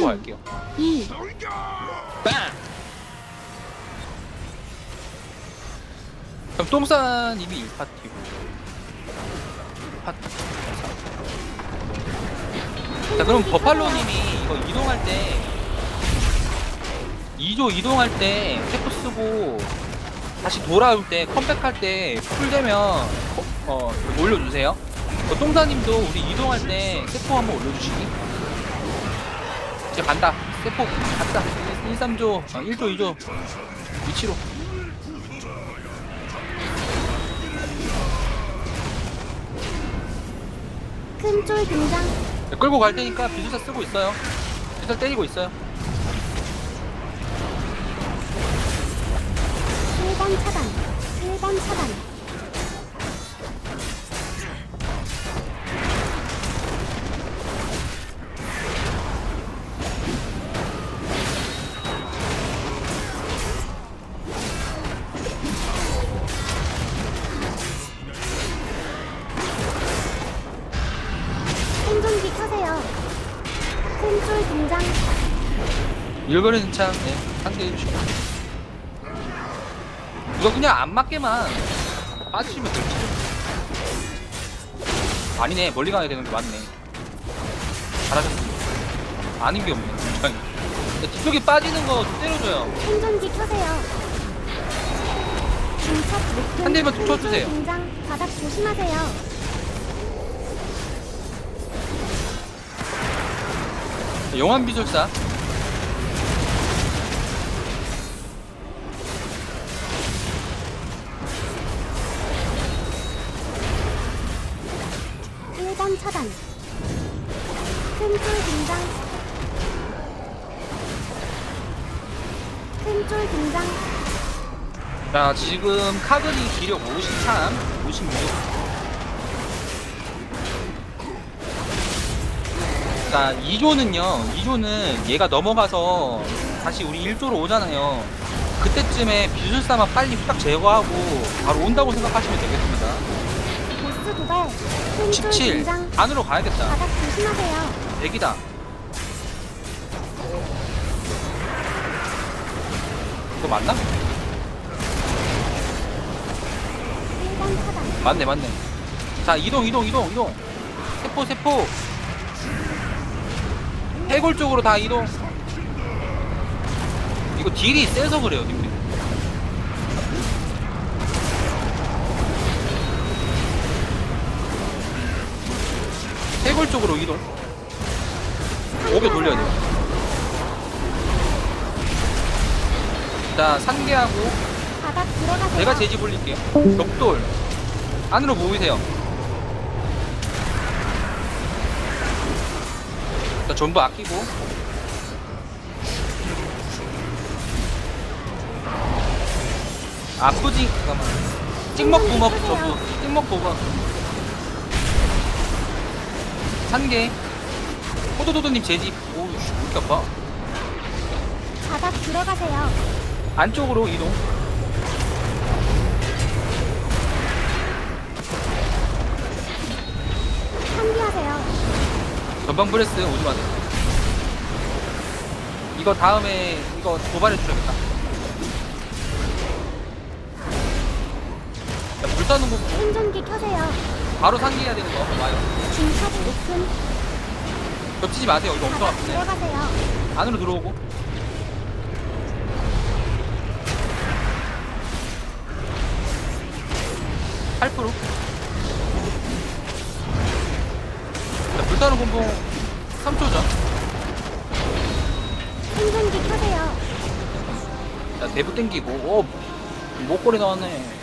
끌고 갈게요. 2, 빵! 그럼 똥싸님이 1파티고. 1파티. 자 그럼 버팔로님이 이거 이동할 때 2조 이동할 때 세포 쓰고 다시 돌아올 때 컴백할 때 풀되면 어, 어 올려주세요. 어, 똥사님도 우리 이동할 때 세포 한번 올려주시기 이제 간다. 세포 갔다. 1, 3조. 어, 1조 2조. 위치로. 큰쫄 등장. 네, 끌고 갈 테니까 비수사 쓰고 있어요. 비수사 때리고 있어요 큰쫄 등장. 일거리는 참 네, 상대해 주시고 이거 그냥 안 맞게만 빠지시면 되지 아니네 멀리 가야 되는 게 맞네 잘하셨습니다 아닌 게 없네 굉장히 네, 뒤쪽에 빠지는 거좀 때려줘요 생존기 켜세요. 중첩 목표. 한 대만 툭 쳐주세요. 등장. 바닥 조심하세요. 영환 비술사 일번 차단. 큰쫄 등장. 큰쫄 등장. 자 지금 카그리 기력 53 56 자 2조는요 2조는 얘가 넘어가서 다시 우리 1조로 오잖아요 그때쯤에 비술사만 빨리 딱 제거하고 바로 온다고 생각하시면 되겠습니다 보스 도발. 큰쫄17 등장. 안으로 가야겠다 바닥 조심하세요. 100이다 이거 맞나? 1번 차단. 맞네 맞네 자 이동 이동 이동 이동 세포 세포 해골 쪽으로 다 이동 이거 딜이 세서 그래요 님들 해골 쪽으로 이동 오게 돌려야 돼요 자 바닥 들어가세요. 내가 제지 올릴게요. 벽돌 안으로 모이세요. 전부 아끼고. 아프지? 잠깐만. 찍먹 부먹 전부 찍먹 부먹 산개. 호도도도님 제지. 오우 씨, 왜 이렇게 아파? 바닥 들어가세요. 안쪽으로 이동 전방 브레스 오지 마세요. 이거 다음에 이거 도발해 주셔야겠다. 야, 불 타는 거 생존기 켜세요. 바로 상기해야 되는 거 와요. 중첩 높음. 겹치지 마세요. 이거 엄청 바닥 아픈데. 들어가세요. 안으로 들어오고. 팔프로 자, 불타는 공봉 3초죠. 생존기 켜세요. 자, 대부 땡기고. 오, 목걸이 나왔네.